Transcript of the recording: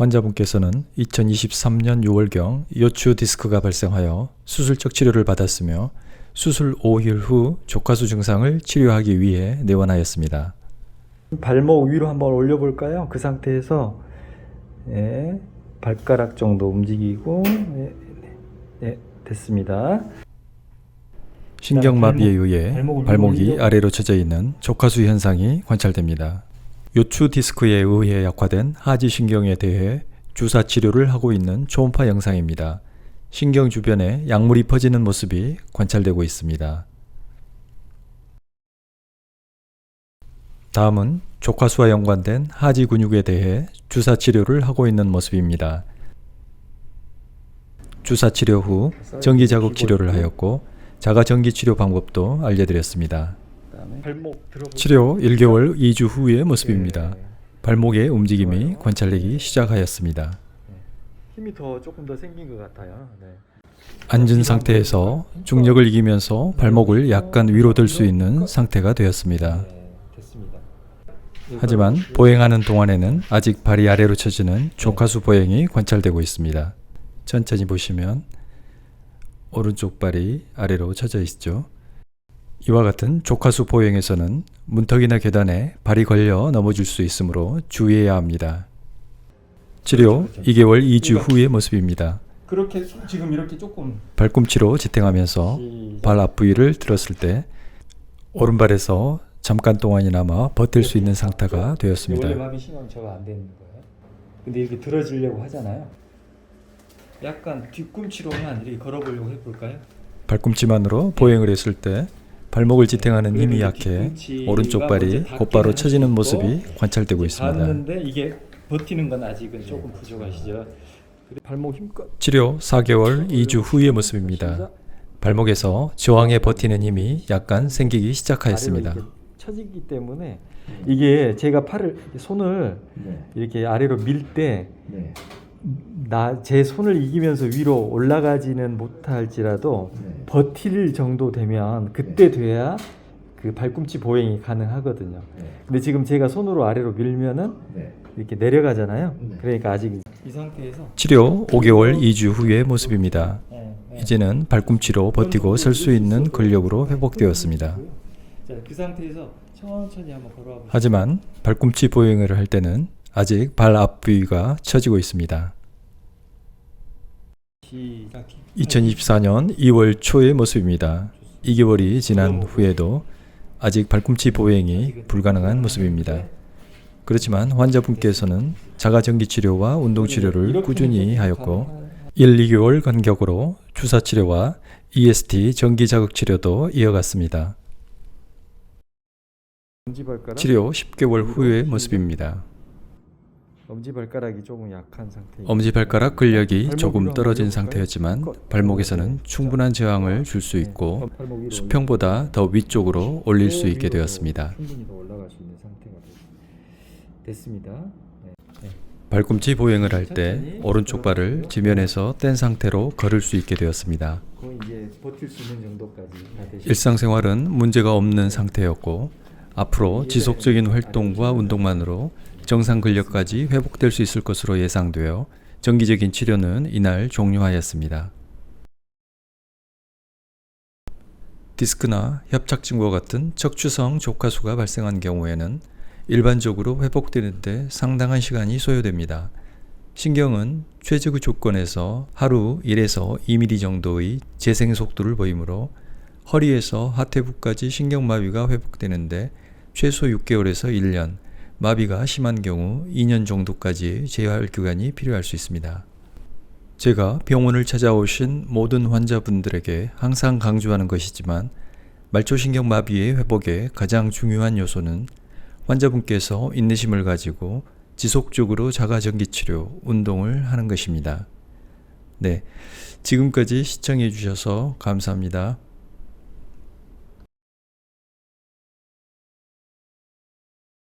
환자분께서는 2023년 6월경 요추 디스크가 발생하여 수술적 치료를 받았으며 수술 5일 후 조카수 증상을 치료하기 위해 내원하였습니다. 발목 위로 한번 올려볼까요? 그 상태에서 예, 발가락 정도 움직이고 예, 예, 됐습니다. 신경마비에 의해 발목을 발목이? 아래로 처져 있는 조카수 현상이 관찰됩니다. 요추 디스크에 의해 약화된 하지 신경에 대해 주사 치료를 하고 있는 초음파 영상입니다. 신경 주변에 약물이 퍼지는 모습이 관찰되고 있습니다. 다음은 조카수와 연관된 하지 근육에 대해 주사 치료를 하고 있는 모습입니다. 주사 치료 후 전기 자극 치료를 하였고 자가 전기 치료 방법도 알려드렸습니다. 치료 1개월 2주 후의 모습입니다. 네. 발목의 움직임이 관찰되기 시작하였습니다. 힘이 더 조금 더 생긴 것 같아요. 네. 앉은 상태에서 중력을 이기면서 발목을 약간 위로 들 수 있는 상태가 되었습니다. 네. 하지만 보행하는 동안에는 아직 발이 아래로 처지는 조카수 보행이 관찰되고 있습니다. 천천히 보시면 오른쪽 발이 아래로 처져 있죠. 이와 같은 조카수 보행에서는 문턱이나 계단에 발이 걸려 넘어질 수 있으므로 주의해야 합니다. 치료 2개월 2주 후의 모습입니다. 그렇게 지금 이렇게 조금 발꿈치로 지탱하면서 시작. 발 앞부위를 들었을 때 오른발에서 잠깐 동안이나마 버틸 수 있는 상태가 되었습니다. 마비 신경 저가 안 되는 거예요. 근데 이렇게 들어지려고 하잖아요. 약간 뒤꿈치로만 이렇게 걸어보려고 해볼까요? 발꿈치만으로 보행을 했을 때 발목을 지탱하는 힘이 약해 오른쪽 발이 곧바로 할 처지는 수 모습이 관찰되고 있습니다. 이게 버티는 건 아직은 조금 부족하시죠. 그리고 발목 힘껏 치료 4개월 2주 후의 모습입니다. 발목에서 저항에 버티는 힘이 약간 생기기 시작하였습니다. 처지기 때문에 이게 제가 팔을 손을 이렇게 아래로 밀때 나 제 손을 이기면서 위로 올라가지는 못할지라도 버틸 정도 되면 그때 돼야 그 발꿈치 보행이 가능하거든요. 근데 지금 제가 손으로 아래로 밀면은 이렇게 내려가잖아요. 그러니까 아직 이 상태에서 치료 5개월 2주 후의 모습입니다. 이제는 발꿈치로 버티고 설 수 있는 근력으로 회복되었습니다. 자, 그 상태에서 천천히 한번 걸어와 보시죠. 하지만 발꿈치 보행을 할 때는 아직 발 앞 부위가 처지고 있습니다. 시작. 2024년 2월 초의 모습입니다. 2개월이 지난 후에도 아직 발꿈치 보행이 불가능한 모습입니다. 그렇지만 환자분께서는 자가 전기 치료와 운동 치료를 꾸준히 하였고 1, 2개월 간격으로 주사 치료와 EST 전기 자극 치료도 이어갔습니다. 치료 10개월 후의 모습입니다. 엄지발가락이 조금 약한 상태. 엄지발가락 근력이 조금 떨어진 상태였지만 발목에서는 충분한 저항을 줄 수 있고 수평보다 더 위쪽으로 올릴 수 있게 되었습니다. 됐- 됐습니다. 네. 발꿈치 보행을 할 때 오른쪽 발을 지면에서 뗀 상태로 걸을 수 있게 되었습니다. 일상생활은 문제가 없는 상태였고 앞으로 지속적인 활동과 운동만으로 정상 근력까지 회복될 수 있을 것으로 예상되어 정기적인 치료는 이날 종료하였습니다. 디스크나 협착증과 같은 척추성 조카수가 발생한 경우에는 일반적으로 회복되는데 상당한 시간이 소요됩니다. 신경은 최적의 조건에서 하루 1에서 2mm 정도의 재생 속도를 보이므로 허리에서 하태부까지 신경마비가 회복되는데 최소 6개월에서 1년, 마비가 심한 경우 2년 정도까지 재활 기간이 필요할 수 있습니다. 제가 병원을 찾아오신 모든 환자분들에게 항상 강조하는 것이지만 말초신경 마비의 회복에 가장 중요한 요소는 환자분께서 인내심을 가지고 지속적으로 자가전기 치료, 운동을 하는 것입니다. 네. 지금까지 시청해 주셔서 감사합니다.